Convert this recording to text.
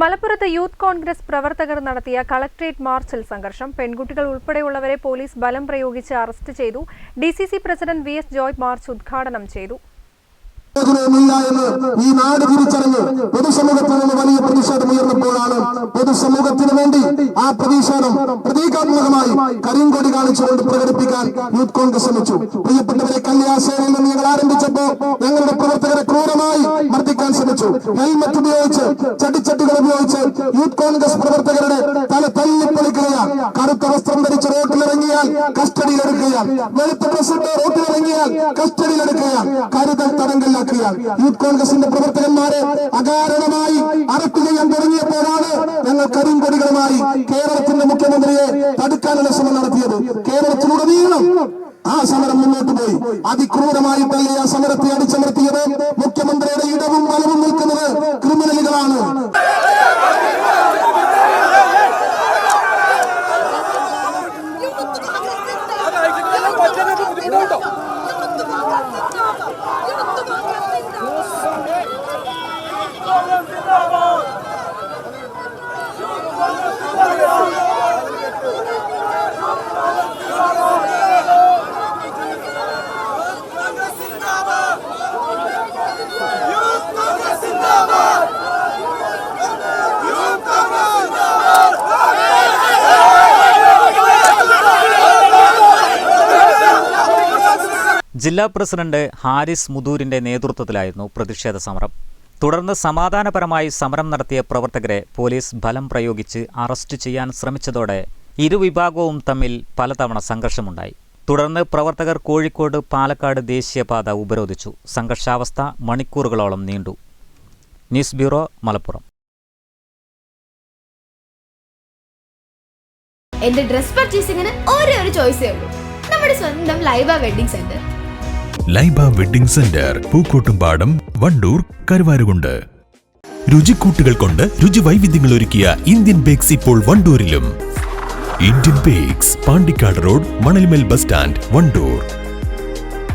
മലപ്പുറത്ത് യൂത്ത് കോൺഗ്രസ് പ്രവർത്തകർ നടത്തിയ കളക്ട്രേറ്റ് മാർച്ചിൽ സംഘർഷം. പെൺകുട്ടികൾ ഉൾപ്പെടെയുള്ളവരെ പോലീസ് ബലം പ്രയോഗിച്ച് അറസ്റ്റ് ചെയ്തു. D C C president V S Joy march ഉദ്ഘാടനം ചെയ്തു. ഈ നാട് തിരിച്ചറിഞ്ഞ് പൊതുസമൂഹത്തിൽ നിന്ന് വലിയ പ്രതിഷേധം ഉയർന്നപ്പോഴാണ് പൊതുസമൂഹത്തിന് വേണ്ടി ആ പ്രതിഷേധം പ്രതീകാത്മകമായി കരിങ്കൊടി കാണിച്ചുകൊണ്ട് പ്രകടിപ്പിക്കാൻ യൂത്ത് കോൺഗ്രസ് ശ്രമിച്ചു. പ്രിയപ്പെട്ടവരെ കല്യാസേനയിൽ നിന്ന് ഞങ്ങൾ ആരംഭിച്ചപ്പോ ഞങ്ങളുടെ പ്രവർത്തകരെ ക്രൂരമായി മർദ്ദിക്കാൻ ശ്രമിച്ചു. ഹെൽമറ്റ് ഉപയോഗിച്ച് ചട്ടിച്ചട്ടികൾ ഉപയോഗിച്ച് യൂത്ത് കോൺഗ്രസ് പ്രവർത്തകരുടെ തല തല്ലിപ്പൊളിക്കുകയാണ് കറുത്ത വസ്ത്രം ധരിച്ച് റോട്ടിലിറങ്ങിയാൽ കസ്റ്റഡിയിലെടുക്കുകയാണ്. വെളുത്ത ഡ്രസ്സിട്ട് റോട്ടിലിറങ്ങിയാൽ കസ്റ്റഡിയിൽ എടുക്കുകയാണ് കരുതൽ തടങ്കലാക്കുകയാണ് യൂത്ത് കോൺഗ്രസിന്റെ പ്രവർത്തകന്മാരെ അകാരണമായി അറസ്റ്റ് ചെയ്യാൻ തുടങ്ങിയപ്പോഴാണ് ഞങ്ങൾ കരിങ്കൊടികളുമായി കേരളത്തിന്റെ മുഖ്യമന്ത്രിയെ തടുക്കാനുള്ള ശ്രമം നടത്തിയത്. കേരളത്തിലുടനീളം ആ സമരം മുന്നോട്ട് പോയി. അതിക്രൂരമായിട്ടല്ലേ ആ സമരത്തെ അടിച്ചമർത്തിയത് മുഖ്യമന്ത്രിയുടെ ജില്ലാ പ്രസിഡന്റ് ഹാരിസ് മുദൂരിന്റെ നേതൃത്വത്തിലായിരുന്നു പ്രതിഷേധ സമരം. തുടർന്ന് സമാധാനപരമായി സമരം നടത്തിയ പ്രവർത്തകരെ പോലീസ് ബലം പ്രയോഗിച്ച് അറസ്റ്റ് ചെയ്യാൻ ശ്രമിച്ചതോടെ ഇരുവിഭാഗവും തമ്മിൽ പലതവണ സംഘർഷമുണ്ടായി. തുടർന്ന് പ്രവർത്തകർ കോഴിക്കോട് പാലക്കാട് ദേശീയപാത ഉപരോധിച്ചു. സംഘർഷാവസ്ഥ മണിക്കൂറുകളോളം നീണ്ടു. News bureau Malappuram. എന്റെ ഡ്രസ് പർച്ചേസിംഗിന് ഒരേ ഒരു ചോയ്സേ ഉള്ളൂ. നമ്മുടെ സ്വന്തം Laiba wedding centre. Laiba wedding centre Pookkottumpadam Wandoor Karuvarakundu. രുചിക്കൂട്ടുകൾ കൊണ്ട് രുചി വൈവിധ്യങ്ങൾ ഒരുക്കിയ ഇന്ത്യൻ ബേക്സ് ഇപ്പോൾ വണ്ടൂരിലും. Indian bakes Pandikkad road Manalmel bus stand Wandoor.